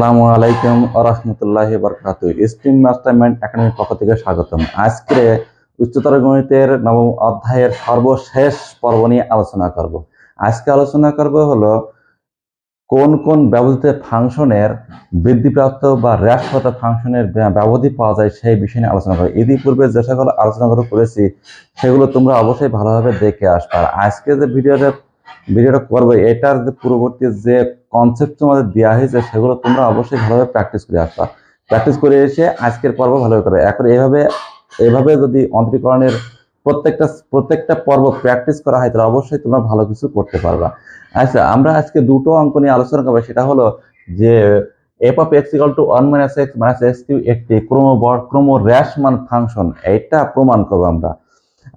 আসসালামু আলাইকুম আরহামতুল্লাহ বরকাত স্ট্রিম মাস্টারমাইন্ড একাডেমির পক্ষ থেকে স্বাগতম। আজকে উচ্চতর গণিতের নবম অধ্যায়ের সর্বশেষ পর্ব নিয়ে আলোচনা করব। আজকে আলোচনা করব হলো কোন কোন ব্যবহৃত ফাংশনের বৃদ্ধিপ্রাপ্ত বা হ্রাসগত ফাংশনের ব্যবধি পাওয়া যায় সেই বিষয় নিয়ে আলোচনা করব। ইতিপূর্বে যে সকল আলোচনাগুলো করেছি, সেগুলো তোমরা অবশ্যই ভালোভাবে দেখে আসবে। আর আজকে যে ভিডিওটা ভিডিওটা করবে, এটার পূর্ববর্তী যে কনসেপ্ট তোমাদের দেওয়া হয়েছে, সেগুলো তোমরা অবশ্যই ভালোভাবে প্র্যাকটিস করে আসবা। প্র্যাকটিস করে এসে আজকের পর্ব ভালোভাবে করবে এখন এভাবে এভাবে যদি অন্তরীকরণের প্রত্যেকটা প্রত্যেকটা পর্ব প্র্যাকটিস করা হয়, তাহলে অবশ্যই তোমরা ভালো কিছু করতে পারবা। আচ্ছা আমরা আজকে দুটো অঙ্ক নিয়ে আলোচনা করব, সেটা হলো যে f of x equal to one minus x minus x cube একটি ক্রম ক্রম র্যাশমান ফাংশন এটা প্রমাণ করব আমরা।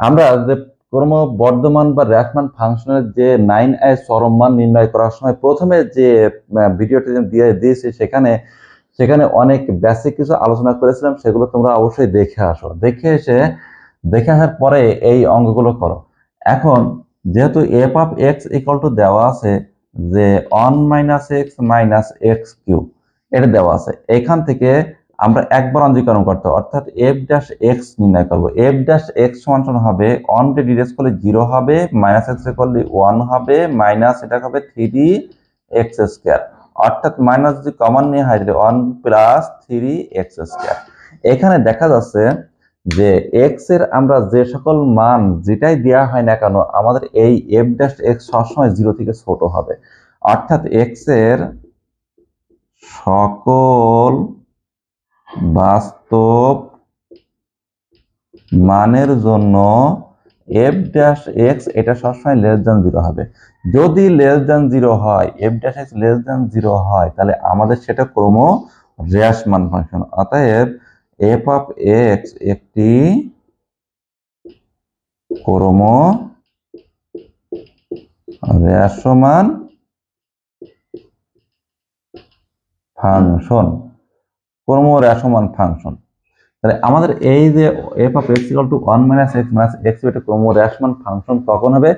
আমরা যে ক্রম বর্ধমান বা র্যাশমান ফাংশনের যে নাইন আই চরম মান নির্ণয় করার সময় প্রথমে যে ভিডিওটি দিয়ে দিয়েছি সেখানে সেখানে অনেক বেসিক কিছু আলোচনা করেছিলাম, সেগুলো তোমরা অবশ্যই দেখে আসো। দেখে এসে, দেখে আসার পরে এই অঙ্কগুলো করো। এখন, যেহেতু f of x equal to দেওয়া আছে যে one minus x minus x cube এটা দেওয়া আছে। এখান থেকে আমরা একবার অঞ্জীকরণ করতে অর্থাৎ এফ ড্যাশ এক্স নির্ণয় করব। এফ ড্যাশ এক্স সমান হবে অন কে ডিরেক্ট করলে জিরো হবে মাইনাস এক্স করলে ওয়ান হবে মাইনাস এটা হবে থ্রি এক্স স্কোয়ার অর্থাৎ মাইনাস যদি কমন নিয়ে হয়, তাহলে one plus three x square এখানে দেখা যাচ্ছে যে এক্সের আমরা যে সকল মান যেটাই দেওয়া হয় না কেন, আমাদের এই এফ ড্যাশ এক্স সবসময় জিরো থেকে ছোট হবে। অর্থাৎ এক্সের সকল বাস্তব মানের জন্য এফ ড্যাশ এক্স এটা সবসময় লেস দ্যান জিরো হবে। যদি লেস দ্যান জিরো হয় f dash x less than zero হয়, তাহলে আমাদের সেটা ক্রম মান ফাংশন অতএব এফ অফ এক্স একটি ক্রম রেশমান ফাংশন ক্রম রেশমান ফাংশন তাহলে আমাদের এই যে f of x equal to one minus x minus x এটা ক্রম রেশমান ফাংশন কখন হবে,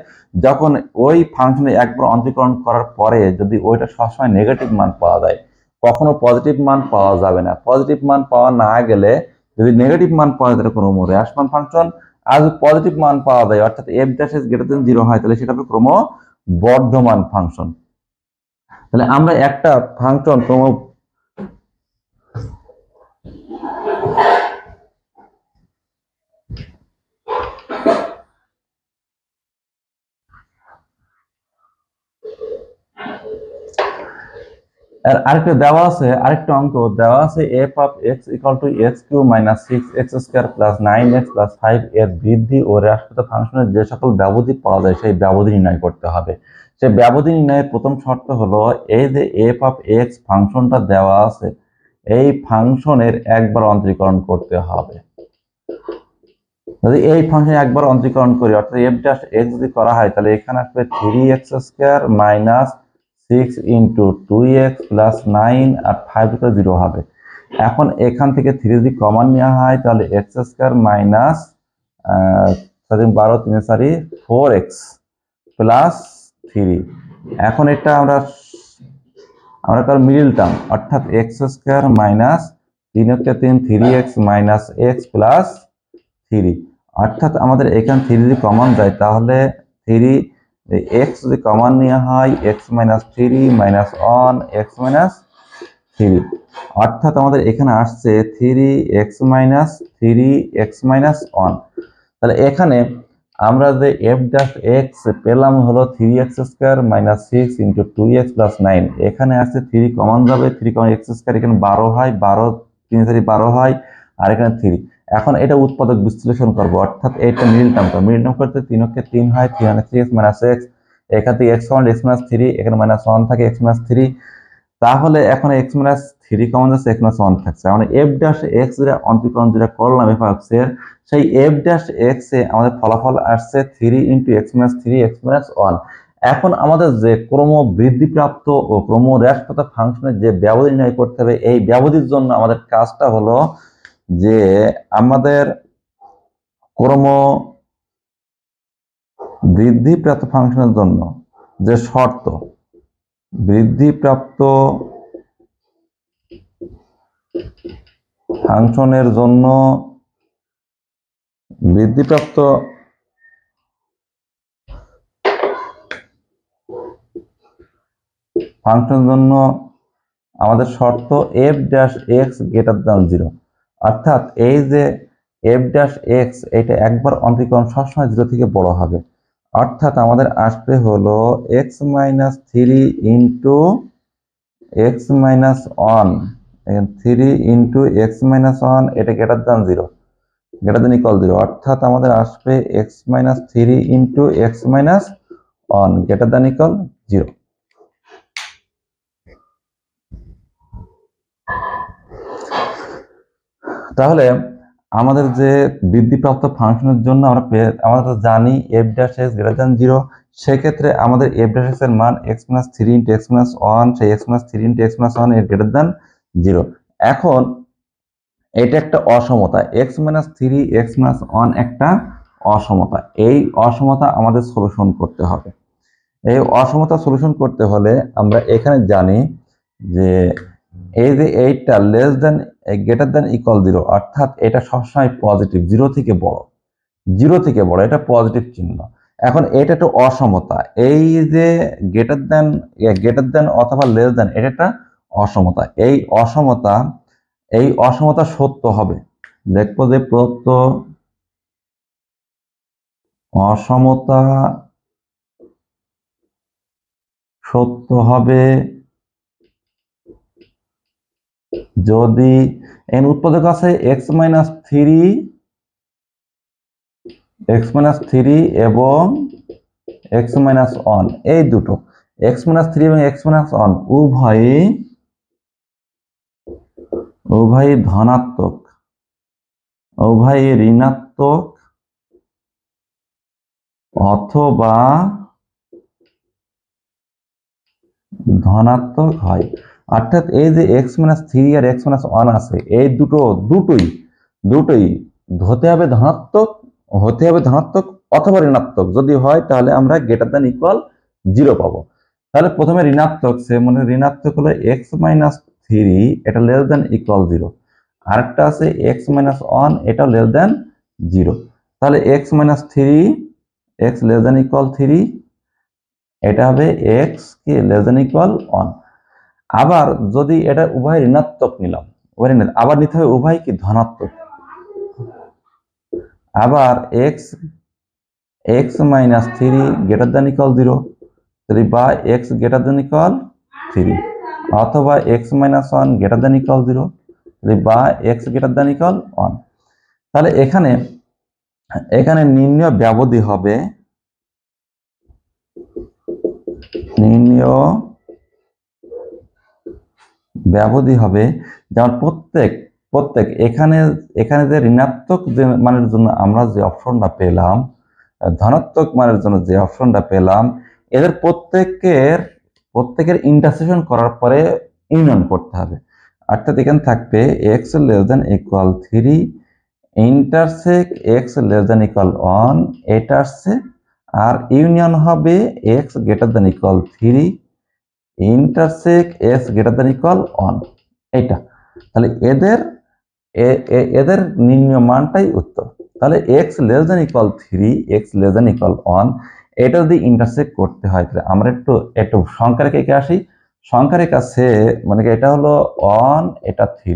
যখন ওই ফাংশনে একবার অন্তরীকরণ করার পরে যদি ওইটা সবসময় নেগেটিভ মান পাওয়া যায়, কখনো পজিটিভ মান পাওয়া যাবে না। পজিটিভ মান পাওয়া না গেলে যদি নেগেটিভ মান পাওয়া যায়, তাহলে ক্রম ফাংশন আর পজিটিভ মান পাওয়া যায়, অর্থাৎ f dash x greater than zero হয়, তাহলে সেটা হবে ক্রম বর্ধমান ফাংশন তাহলে আমরা একটা ফাংশন ক্রম আর আরেকটা দেওয়া আছে, আরেকটা অঙ্ক দেওয়া আছে f of x equal to x cube minus six x square plus nine x plus five এর বৃদ্ধি ও হ্রাসকৃত ফাংশনের যে সকল ব্যবধি পাওয়া যায়, সেই ব্যবধি নির্ণয় করতে হবে। সেই ব্যবধি নির্ণয়ের প্রথম শর্ত হলো, এই যে এফ অফ এক্স ফাংশনটা দেওয়া আছে, এই ফাংশনের একবার অন্তরীকরণ করতে হবে। যদি এই ফাংশন একবার অন্তরীকরণ করি, অর্থাৎ এফ ড্যাশ এক্স যদি করা হয়, তাহলে এখানে আসবে three x square minus six into two x plus nine আর ফাইভ জিরো হবে। এখন এখান থেকে থ্রি যদি কমন নেওয়া হয়, তাহলে এক্স স্কোয়ার মাইনাস বারো তিন সারি ফোর এক্স প্লাস থ্রি এখন এটা আমরা আমরা তার মিডিল টার্ম অর্থাৎ এক্স স্কোয়ার মাইনাস তিন একটা তিন three x minus x plus three অর্থাৎ আমাদের এখান থ্রি যদি কমন যায় তাহলে থ্রি এক্স যদি কমন নেওয়া হয় x minus three minus one x minus three অর্থাৎ আমাদের এখানে আসছে three x minus three x minus one তাহলে এখানে আমরা যে এফ ড্যাশ এক্স পেলাম হলো three x square minus six into two x plus nine এখানে আসছে থ্রি কমন যাবে থ্রি কমন এক্স স্কোয়ার এখানে বারো হয়, বারো, তিন থ্রি বারো হয়, আর এখানে থ্রি এখন এটা উৎপাদক বিশ্লেষণ করব, অর্থাৎ এটা মিডিল টার্ম করব। মিডিল টার্ম করতে তিন অক্ষে তিন হয় থ্রি মানে থ্রি এক্স মাইনাস এক্স এখান থেকে x common x minus three, এখানে মাইনাস ওয়ান থাকে এক্স মাইনাস থ্রি। তাহলে এখন এক্স মাইনাস থ্রি কমন যাচ্ছে, এক্স মাইনাস ওয়ান থাকছে। মানে এফ ড্যাশ এক্স যেটা অন্তরীকরণ যেটা করলাম, এফ এক্সের, সেই এফ ড্যাশ এক্স এ আমাদের ফলাফল আসছে three into x minus three, x minus one. এখন আমাদের যে ক্রম বৃদ্ধিপ্রাপ্ত ও ক্রম হ্রাসপ্রাপ্ত ফাংশনের যে ব্যবধি নির্ণয় করতে হবে, এই ব্যবধির জন্য আমাদের কাজটা হলো যে আমাদের ক্রম বৃদ্ধিপ্রাপ্ত ফাংশনের জন্য যে শর্ত, বৃদ্ধিপ্রাপ্ত ফাংশনের জন্য বৃদ্ধিপ্রাপ্ত ফাংশনের জন্য আমাদের শর্ত f dash x greater than zero অর্থাৎ এই যে এফ ড্যাশ এক্স এটা একবার অন্তরীকরণ সবসময় জিরো থেকে বড় হবে। অর্থাৎ আমাদের আসবে হলো x minus three into x minus one three into x minus one এটা greater than zero greater than equal zero অর্থাৎ আমাদের আসবে x minus three into x minus one greater than equal zero তাহলে আমাদের যে বৃদ্ধিপ্রাপ্ত ফাংশনের জন্য আমরা আমরা তো জানি f dash x greater than zero সেক্ষেত্রে আমাদের এফ ড্যাশ এক্সের মান x minus three into x minus one সেই x minus three into x minus ওয়ানের গ্রেটার দ্যান জিরো এখন এটা একটা অসমতা x minus three x minus one একটা অসমতা। এই অসমতা আমাদের সলিউশন করতে হবে। এই অসমতা সলিউশন করতে হলে আমরা এখানে জানি যে এই যে এইটটা less than greater than equal zero অর্থাৎ এটা সবসময় পজিটিভ জিরো থেকে বড়। জিরো থেকে বড়, এটা পজিটিভ চিহ্ন। এখন এটা একটা অসমতা। এই যে গ্রেটার দেন গ্রেটার দেন অথবা লেস দেন এটা একটা অসমতা। এই অসমতা এই অসমতা সত্য হবে। দেখব যে প্রদত্ত অসমতা সত্য হবে যদি এন উৎপাদক আছে x minus three x minus three এবং এক্স মাইনাস ওয়ান এই দুটো এক্স মাইনাস থ্রি এবং এক্স মাইনাস ওয়ান উভয়ই উভয়ই ধনাত্মক, উভয়ই ঋণাত্মক অথবা ধনাত্মক হয়। অর্থাৎ এই যে এক্স মাইনাস থ্রি আর এক্স মাইনাস ওয়ান আছে, এই দুটো, দুটোই দুটোই হতে হবে ধনাত্মক, হতে হবে ধনাত্মক অথবা ঋণাত্মক। যদি হয় তাহলে আমরা গ্রেটার দ্যান ইকুয়াল জিরো পাবো। তাহলে প্রথমে ঋণাত্মক, সে মানে ঋণাত্মক হলো এক্স মাইনাস থ্রি এটা লেস দেন ইকুয়াল জিরো আরেকটা আছে এক্স মাইনাস ওয়ান এটা লেস দেন জিরো তাহলে x minus three x less than equal three এটা হবে এক্স কি লেস দেন ইকুয়াল ওয়ান আবার যদি এটা উভয় ঋণাত্মক নিলাম আবার নিতে হবে উভয় কি ধনাত্মক? আবার x x minus three greater than equal zero three বা x greater than equal three অথবা x minus one greater than equal zero three বা x greater than equal one তাহলে এখানে এখানে নির্ণয় ব্যবধি হবে, নির্ণয় ব্যবধি হবে। যেমন প্রত্যেক প্রত্যেক এখানে এখানে যে ঋণাত্মক যে মানের জন্য আমরা যে অপশনটা পেলাম ধনাত্মক মানের জন্য যে অপশনটা পেলাম, এদের প্রত্যেকের প্রত্যেকের ইন্টারসেশন করার পরে ইউনিয়ন করতে হবে। অর্থাৎ এখানে থাকবে x less than equal three intersect x less than equal one এটা আসছে, আর ইউনিয়ন হবে x greater than equal three intersect x greater than equal one এইটা। তাহলে এদের এদের নির্ণয় মানটাই উত্তর। তাহলে x less than equal three x less than equal one এটা যদি ইন্টারসেক্ট করতে হয়, তাহলে আমরা একটু একটু সংখ্যা রেখে আসি। সংখ্যা সে মানে কি এটা হলো ওয়ান এটা থ্রি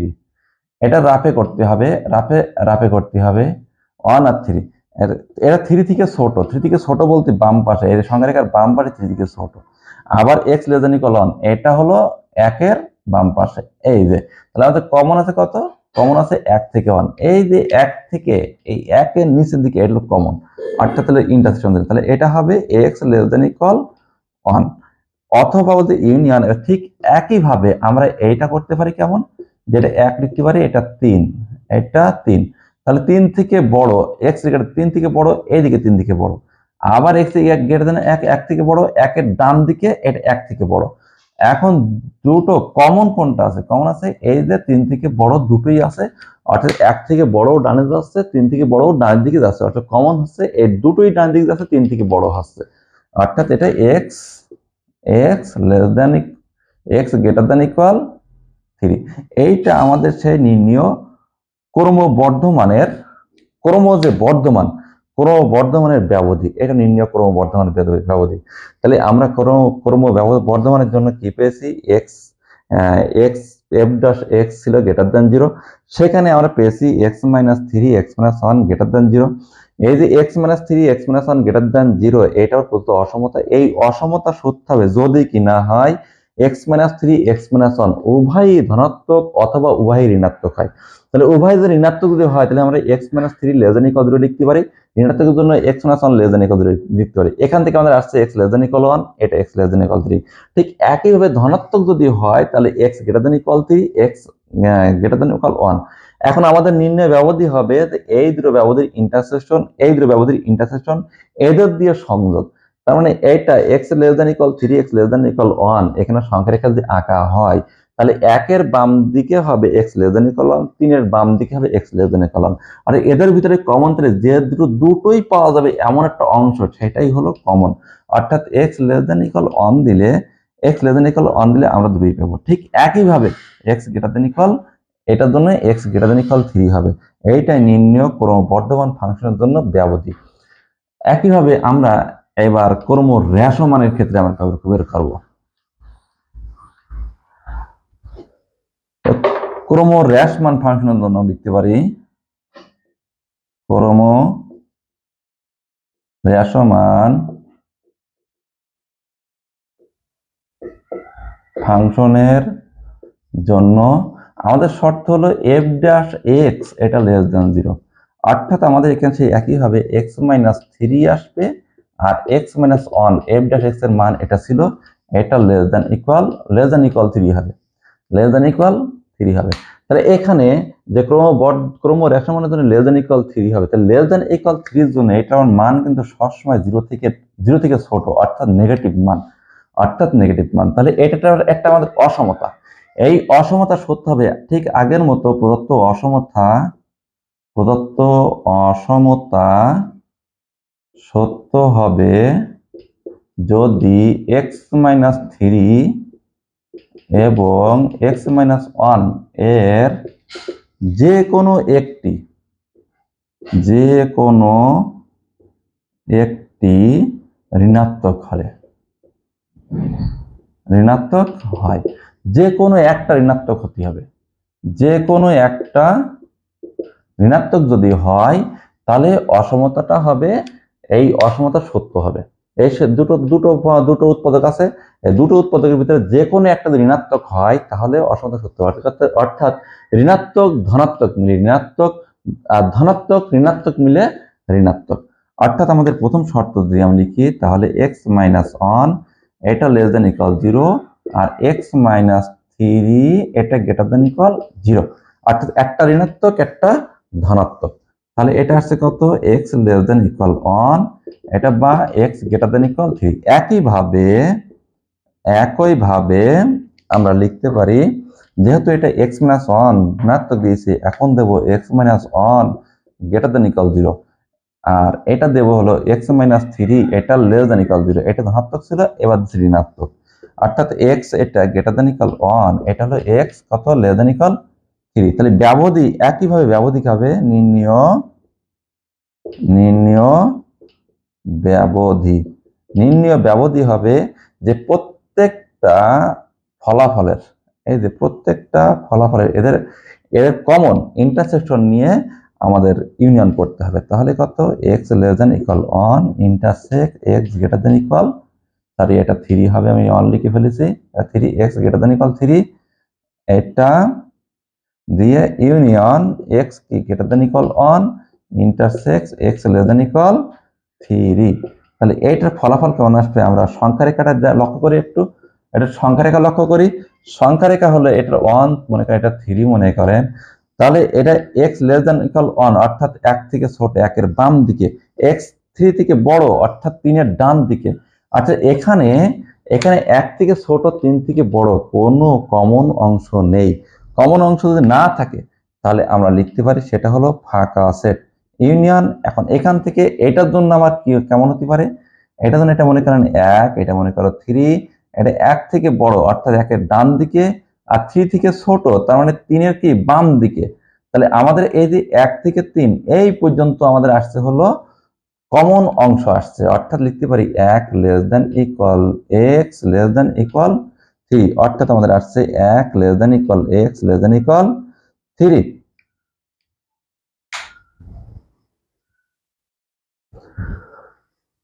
এটা রাফে করতে হবে রাফে রাফে করতে হবে ওয়ান আর থ্রি এটা থ্রি থেকে ছোট। থ্রি থেকে ছোট বলতে বাম পাশে এর সংখ্যা রেখার বাম পাশে থ্রি থেকে ছোট। আবার x less than equal one এটা হলো একের বাম পাশে। এই যে, তাহলে আমাদের কমন আছে কত? কমন আছে এক থেকে ওয়ান এই যে এক থেকে, এই একের নিচের দিকে এটা কমন অর্থাৎ তাহলে ইন্টারসেকশন তাহলে এটা হবে x less than equal one অথবা বলতে ইউনিয়ন ঠিক একইভাবে আমরা এইটা করতে পারি কেমন? যেটা এক লিখতে পারি, এটা তিন। এটা তিন। তাহলে তিন থেকে বড় এক্স তিন থেকে বড়, এইদিকে তিন থেকে বড়। আবার এক্স এক গ্রেটার দেন, এক এক থেকে বড়, একের ডান দিকে এটা এক থেকে বড়। এখন দুটো কমন কোনটা আছে? কমন আছে এই যে তিন থেকে বড় দুটোই আছে, অর্থাৎ এক থেকে বড় ডানে যাচ্ছে, তিন থেকে বড় ডান দিকে যাচ্ছে। অর্থাৎ কমন হচ্ছে, এই দুটোই ডান দিকে যাচ্ছে, তিন থেকে বড় হচ্ছে। অর্থাৎ এটা x x less than x greater than equal three এইটা আমাদের সেই নির্ণয় ক্রমবর্ধমানের ক্রম যে বর্ধমান। ক্রমবর্ধমানের ব্যবধি। এটা নির্ণয় ক্রমবর্ধমানের ব্যব- ব্যবধি। তাহলে আমরা ক্রম ক্রম বর্ধমানের জন্য কি পেয়েছি? X x f dash x ছিল গ্রেটার দ্যান জিরো সেখানে আমরা পেয়েছি x minus three x minus one greater than zero এই যে x minus three x minus one greater than zero এটাও প্রদত্ত অসমতা। এই অসমতা সত্য হবে যদি কি না হয় x minus three x minus one উভয়ই ধনাত্মক অথবা উভয়ই ঋণাত্মক হয়। তাহলে উভয় যদি ঋণাত্মক যদি হয়, তাহলে আমরা x minus three less than equal zero লিখতে পারি। ঋণাত্মকের জন্য x minus one less than equal zero লিখতে পারি। এখান থেকে আমাদের আসছে x less than equal one এটা x less than equal three ঠিক একইভাবে ধনাত্মক যদি হয়, তাহলে x greater than equal three x greater than equal one এখন আমাদের নির্ণয় ব্যবধি হবে এই দুটো ব্যবধির ইন্টারসেকশন এই দুটো ব্যবধির ইন্টারসেকশন এদের দিয়ে সংযোগ। তার মানে এইটা x less than equal three x less than equal one এখানে সংখ্যা রেখা যদি আঁকা হয় তাহলে একের বাম দিকে হবে এক্স দেন ইকুয়াল তিনের বাম দিকে হবে এক্স দেন ইকুয়াল আর এদের ভিতরে কমন তাহলে যে দুটো, দুটোই পাওয়া যাবে এমন একটা অংশ, সেটাই হলো কমন অর্থাৎ x less than equal one দিলে x less than equal one দিলে আমরা দুটোই পাবো। ঠিক একইভাবে এক্স গ্রেটার দেন ইকুয়াল এটার জন্য x greater than equal three হবে। এইটাই নির্ণয় ক্রমবর্ধমান ফাংশনের জন্য ব্যবধি। একইভাবে আমরা এবার ক্রম হ্রাসমানের ক্ষেত্রে আমরা বের করব। ক্রম হ্রাসমান ফাংশনের জন্য লিখতে পারি। ক্রম হ্রাসমান ফাংশনের জন্য আমাদের শর্ত হলো এফ ড্যাশ এক্স এটা লেস দ্যান জিরো অর্থাৎ আমাদের এখানে সেই একইভাবে এক্স মাইনাস থ্রি আসবে আর x minus one f dash এক্সের মান এটা ছিল, এটা less than equal less than equal three হবে। লেস দ্যান ইকুয়াল থ্রি হবে। তাহলে এখানে যে ক্রম বড ক্রম রেশমানের জন্য লেস দ্যান ইকুয়াল থ্রি হবে। তাহলে লেস দ্যান ইকুয়াল থ্রির জন্য এটার মান কিন্তু সবসময় জিরো থেকে জিরো থেকে ছোট, অর্থাৎ নেগেটিভ মান। অর্থাৎ নেগেটিভ মান। তাহলে এটা একটা আমাদের অসমতা। এই অসমতা সত্য হবে ঠিক আগের মতো প্রদত্ত অসমতা প্রদত্ত অসমতা সত্য হবে যদি এক্স মাইনাস থ্রি এবং এক্স মাইনাস ওয়ানের যে কোনো একটি যে কোনো একটি ঋণাত্মক হয় ঋণাত্মক হয়। যে কোনো একটা ঋণাত্মক হতে হবে। যে কোনো একটা ঋণাত্মক যদি হয়, তাহলে অসমতাটা হবে, এই অসমতা সত্য হবে। এই দুটো দুটো দুটো উৎপাদক আছে। দুটো উৎপাদকের ভিতরে যে কোনো একটা ঋণাত্মক হয়, তাহলে অসমতা সত্য অর্থাৎ ঋণাত্মক, ধনাত্মক মিলে ঋণাত্মক, আর ধনাত্মক, ঋণাত্মক মিলে ঋণাত্মক। অর্থাৎ আমাদের প্রথম শর্ত যদি আমি লিখি, তাহলে এক্স মাইনাস ওয়ান এটা লেস দেন ইকুয়াল জিরো আর এক্স মাইনাস থ্রি এটা গ্রেটার দেন ইকুয়াল জিরো অর্থাৎ একটা ঋণাত্মক, একটা ধনাত্মক। তাহলে এটা আসছে কত? X less than equal one এটা বা x greater than equal three একইভাবে একইভাবে আমরা লিখতে পারি, যেহেতু এটা এক্স মাইনাস ওয়ান ধনাত্মক দিয়েছি, এখন দেবো x minus one greater than equal zero আর এটা দেবো হলো এক্স মাইনাস থ্রি এটা লেস দেন ইকুয়াল জিরো এটা ধনাত্মক ছিল, এবার ঋণাত্মক। অর্থাৎ এক্স এটা গ্রেটার দেন ইকুয়াল ওয়ান এটা হলো এক্স কত? লেস দেন ইকুয়াল থ্রি তাহলে ব্যবধি একইভাবে ব্যবধি হবে? নির্ণয় নির্ণয় ব্যবধি। নির্ণয় ব্যবধি হবে যে প্রত্যেকটা ফলাফলের, এই যে প্রত্যেকটা ফলাফলের, এদের এদের কমন ইন্টারসেকশন নিয়ে আমাদের ইউনিয়ন করতে হবে। তাহলে কত? X less than equal one intersect x greater than equal sorry এটা থ্রি হবে, আমি অন লিখে ফেলেছি। Three x greater than equal three এটা দিয়ে ইউনিয়ন এক্স কি greater than equal one intersect x less than equal three তাহলে এইটার ফলাফল কেমন আসবে? আমরা সংখ্যা রেখাটা লক্ষ্য করি একটু, এটা সংখ্যা রেখা লক্ষ্য করি। সংখ্যা রেখা হলো এটার ওয়ান মনে করেন এটা থ্রি মনে করেন। তাহলে এটা x less than equal one অর্থাৎ এক থেকে ছোট, একের বাম দিকে এক্স থ্রি থেকে বড়, অর্থাৎ তিনের ডান দিকে। আচ্ছা এখানে এখানে এক থেকে ছোট, তিন থেকে বড় কোনো কমন অংশ নেই। কমন অংশ যদি না থাকে, তাহলে আমরা লিখতে পারি সেটা হলো ফাঁকা সেট। ইউনিয়ন, এখন এখান থেকে এটার জন্য আমার কি কেমন হতে পারে? এটার জন্য এটা মনে করেন এক, এটা মনে করো থ্রি এটা এক থেকে বড়, অর্থাৎ একের ডান দিকে আর থ্রি থেকে ছোট, তার মানে তিনের কি বাম দিকে। তাহলে আমাদের এই যে এক থেকে তিন, এই পর্যন্ত আমাদের আসছে হলো কমন অংশ আসছে। অর্থাৎ লিখতে পারি এক less than equal x less than equal three, অর্থাৎ আমাদের আসছে এক less than equal x less than equal three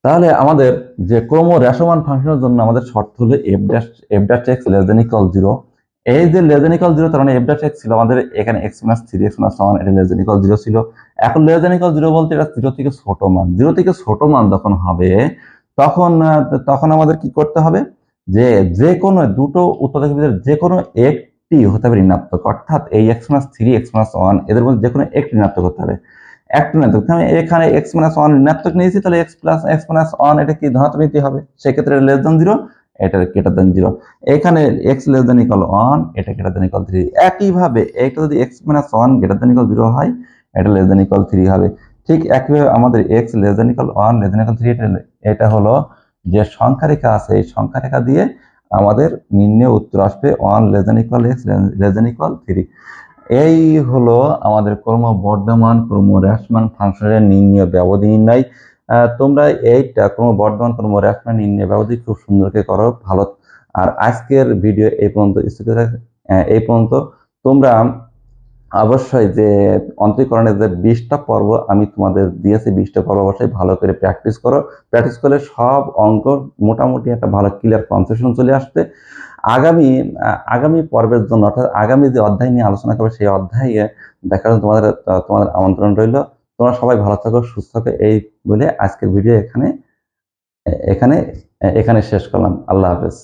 তাহলে আমাদের যে ক্রম রেশমান ফাংশনের জন্য আমাদের শর্ত হলো f dash f dash x less than zero এই যে লেস দেন ইকুয়াল জিরো তার মানে এফ ড্যাশ এক্স ছিল আমাদের এখানে x minus three x minus one এটা লেস দেন ইকুয়াল জিরো ছিল। এখন লেস দেন ইকুয়াল জিরো বলতে এটা জিরো থেকে ছোট মান। জিরো থেকে ছোট মান যখন হবে, তখন তখন আমাদের কি করতে হবে? যে যে কোনো দুটো উৎপাদকের ভিতরে যে কোনো একটি হতে হবে ঋণাত্মক। অর্থাৎ এই x minus three x minus one এদের মধ্যে যে কোনো একটি ঋণাত্মক হতে হবে। একটি ঋণাত্মক। আমি এখানে এক্স মাইনাস ওয়ান ঋণাত্মক নিয়েছি, তাহলে x plus x minus one এটা কি ধনাত্মক নিতে হবে? সেক্ষেত্রে লেস দেন জিরো এটা গ্রেটার দেন জিরো এখানে x less than equal one এটা গ্রেটার দেন ইকাল থ্রি একইভাবে এটা যদি x minus one greater than equal zero হয়, এটা লেস দেন ইকাল থ্রি হবে। ঠিক একইভাবে আমাদের x less than equal one less than equal three এটা এটা হলো যে সংখ্যা রেখা আছে, এই সংখ্যা রেখা দিয়ে আমাদের নিম্নে উত্তর আসবে one less than equal x less than equal three এই হলো আমাদের ক্রম বর্ধমান ক্রম হ্রাসমান ফাংশনের নির্ণয় ব্যবধি নির্ণয়। তোমরা এইটা ক্রম বর্ধমান ক্রম হ্রাসমান নির্ণয় ব্যবধি খুব সুন্দর করে ভালো। আর আজকের ভিডিও এই পর্যন্ত এই পর্যন্ত। তোমরা অবশ্যই যে অন্তরীকরণের যে বিশটা পর্ব, আমি তোমাদের দিয়েছি বিশটা পর্ব, অবশ্যই ভালো করে প্র্যাকটিস করো। প্র্যাকটিস করলে সব অঙ্ক মোটামুটি একটা ভালো ক্লিয়ার কনসেশন চলে আসবে। আগামী আগামী পর্বের জন্য, অর্থাৎ আগামী যে অধ্যায় নিয়ে আলোচনা করবে, সেই অধ্যায়ে দেখার জন্য তোমাদের তোমাদের আমন্ত্রণ রইল। তোমরা সবাই ভালো থাকো, সুস্থ থাকো, এই বলে আজকের ভিডিও এখানে এখানে এখানে শেষ করলাম। আল্লাহ হাফেজ।